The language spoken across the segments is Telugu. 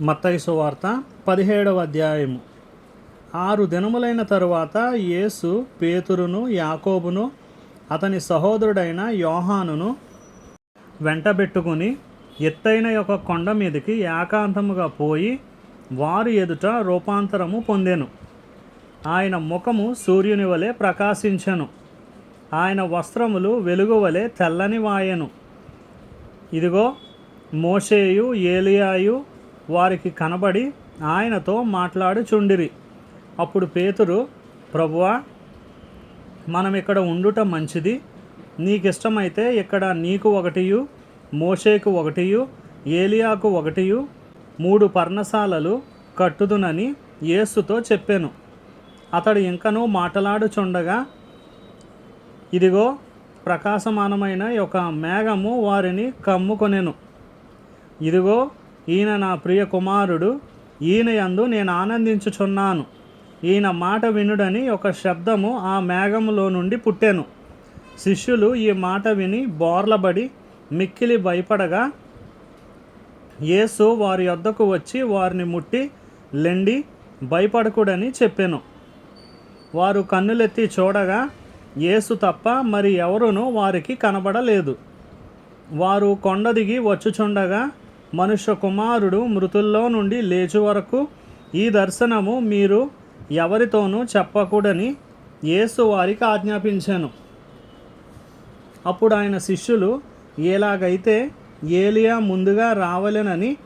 మత్తయి వార్త పదిహేడవ అధ్యాయము. ఆరు దినములైన తరువాత యేసు పేతురును యాకోబును అతని సహోదరుడైన యోహానును వెంటబెట్టుకుని ఎత్తైన యొక్క కొండ మీదకి ఏకాంతముగా పోయి వారి ఎదుట రూపాంతరము పొందెను. ఆయన ముఖము సూర్యుని వలె ప్రకాశించెను. ఆయన వస్త్రములు వెలుగు వలె తెల్లని వాయెను. ఇదిగో మోషేయు ఏలియాయు వారికి కనబడి ఆయనతో మాట్లాడుచుండిరి. అప్పుడు పేతురు ప్రభువా మనం ఇక్కడ ఉండుట మంచిది. నీకిష్టమైతే ఇక్కడ నీకు ఒకటియు మోషేకు ఒకటియు ఏలియాకు ఒకటియు మూడు పర్ణశాలలు కట్టుదునని యేసుతో చెప్పాను. అతడు ఇంకనూ మాట్లాడుచుండగా ఇదిగో ప్రకాశమానమైన ఒక మేఘము వారిని కమ్ముకొనెను. ఇదిగో ఈయన నా ప్రియ కుమారుడు ఈయన యందు నేను ఆనందించుచున్నాను. ఈయన మాట వినుడని ఒక శబ్దము ఆ మేఘములో నుండి పుట్టెను. శిష్యులు ఈ మాట విని బోర్లబడి మిక్కిలి భయపడగా యేసు వారి వద్దకు వచ్చి వారిని ముట్టి లెండి భయపడకుడని చెప్పాను. వారు కన్నులెత్తి చూడగా యేసు తప్ప మరి ఎవరునూ వారికి కనబడలేదు. వారు కొండ దిగి వచ్చుచుండగా మనుష్య కుమారుడు మృతుల్లో నుండి లేచు వరకు ఈ దర్శనము మీరు ఎవరితోనూ చెప్పకూడని యేసు వారికి ఆజ్ఞాపించాను. అప్పుడు ఆయన శిష్యులు ఎలాగైతే ఏలియా ముందుగా రావలెనని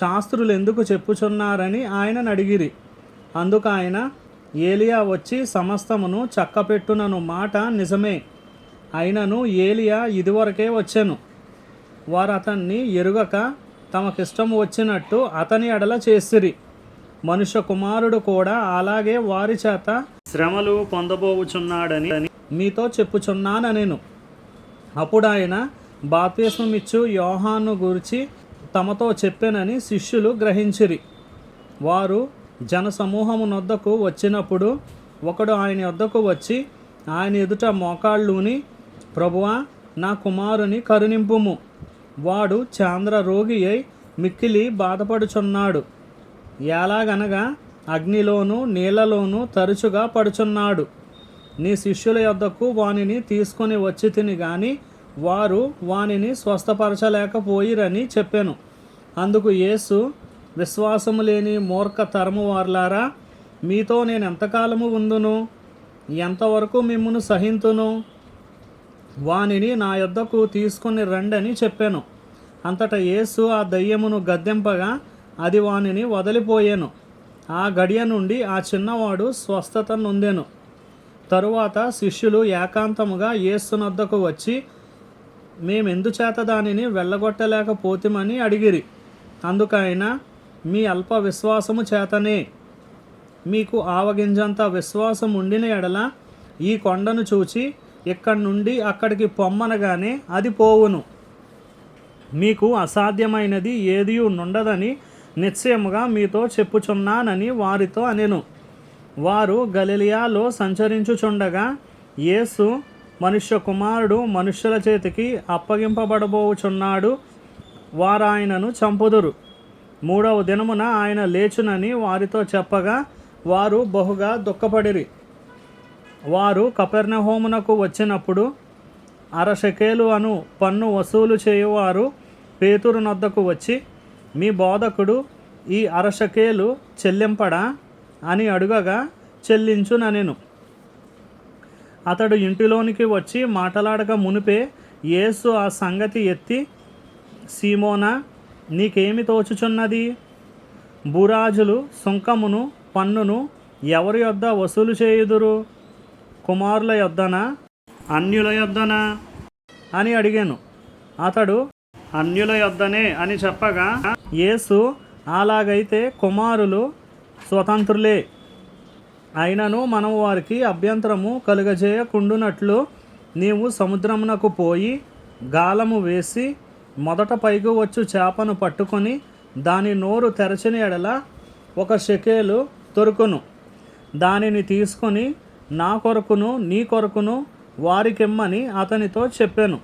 శాస్త్రులు ఎందుకు చెప్పుచున్నారని ఆయనను అడిగిరి. అందుకు ఆయన ఏలియా వచ్చి సమస్తమును చక్కపెట్టునను మాట నిజమే. అయినను ఏలియా ఇదివరకే వచ్చాను. వారు అతన్ని ఎరుగక తమకిష్టం వచ్చినట్టు అతని ఎడల చేసిరి. మనుష్య కుమారుడు కూడా అలాగే వారి చేత శ్రమలు పొందబోవుచున్నాడని మీతో చెప్పుచున్నానెను అప్పుడు ఆయన బాప్తిస్మమిచ్చు యోహాను గురించి తమతో చెప్పానని శిష్యులు గ్రహించిరి. వారు జనసమూహము నొద్దకు వచ్చినప్పుడు ఒకడు ఆయన వద్దకు వచ్చి ఆయన ఎదుట మోకాళ్ళుని ప్రభువా నా కుమారుని కరుణింపుము. వాడు చాంద్ర రోగి అయి మిక్కిలి బాధపడుచున్నాడు. ఎలాగనగా అగ్నిలోను నీళ్ళలోనూ తరచుగా పడుచున్నాడు. నీ శిష్యుల యొద్దకు వానిని తీసుకొని వచ్చి తిని గాని వారు వానిని స్వస్థపరచలేకపోయిరని చెప్పాను. అందుకు యేసు విశ్వాసము లేని మూర్ఖ తరము వార్లారా మీతో నేను ఎంతకాలము ఉందును? ఎంతవరకు మిమ్మును సహింతును? వానిని నా యొద్దకు తీసుకొని రండని చెప్పాను. అంతటా యేసు ఆ దయ్యమును గద్దెంపగా అది వానిని వదిలిపోయాను. ఆ గడియ నుండి ఆ చిన్నవాడు స్వస్థత నొందాను. తరువాత శిష్యులు ఏకాంతముగా యేసునొద్దకు వచ్చి మేమెందుచేత దానిని వెళ్ళగొట్టలేకపోతామని అడిగిరి. అందుకైన మీ అల్ప విశ్వాసము చేతనే. మీకు ఆవగింజంత విశ్వాసం ఉండిన ఎడల ఈ కొండను చూచి ఇక్కడి నుండి అక్కడికి పొమ్మనగానే అది పోవును. మీకు అసాధ్యమైనది ఏది నుండదని నిశ్చయముగా మీతో చెప్పుచున్నానని వారితో అనెను. వారు గలిలియాలో సంచరించుచుండగా యేసు మనుష్య కుమారుడు మనుష్యుల చేతికి అప్పగింపబడబోచున్నాడు వారు ఆయనను చంపుదురు. మూడవ దినమున ఆయన లేచునని వారితో చెప్పగా వారు బహుగా దుఃఖపడిరి. వారు కపెర్నహోమునకు వచ్చినప్పుడు అరషకేలు అను పన్ను వసూలు చేయువారు పేతురు నొద్దకు వచ్చి మీ బోధకుడు ఈ అరషకేలు చెల్లింపడా అని అడుగగా చెల్లించుననెను అతడు ఇంటిలోనికి వచ్చి మాట్లాడక మునిపే యేసు ఆ సంగతి ఎత్తి సీమోనా నీకేమి తోచుచున్నది? భూరాజులు సుంకమును పన్నును ఎవరి యొద్ద వసూలు చేయుదురు? కుమారుల యొద్దనా? అన్యుల యొద్దనా? అని అడిగాను. అతడు అన్యుల యొద్దనే అని చెప్పగా యేసు అలాగైతే కుమారులు స్వతంత్రులే. అయినను మనము వారికి అభ్యంతరము కలుగజేయకుండునట్లు నీవు సముద్రమునకు పోయి గాలము వేసి మొదట పైకి వచ్చు చేపను పట్టుకొని దాని నోరు తెరచిన ఎడల ఒక షెకేలు దొరుకును దానిని తీసుకొని నా కొరకును నీ కొరకును వారికిమ్మని అతనితో చెప్పాను.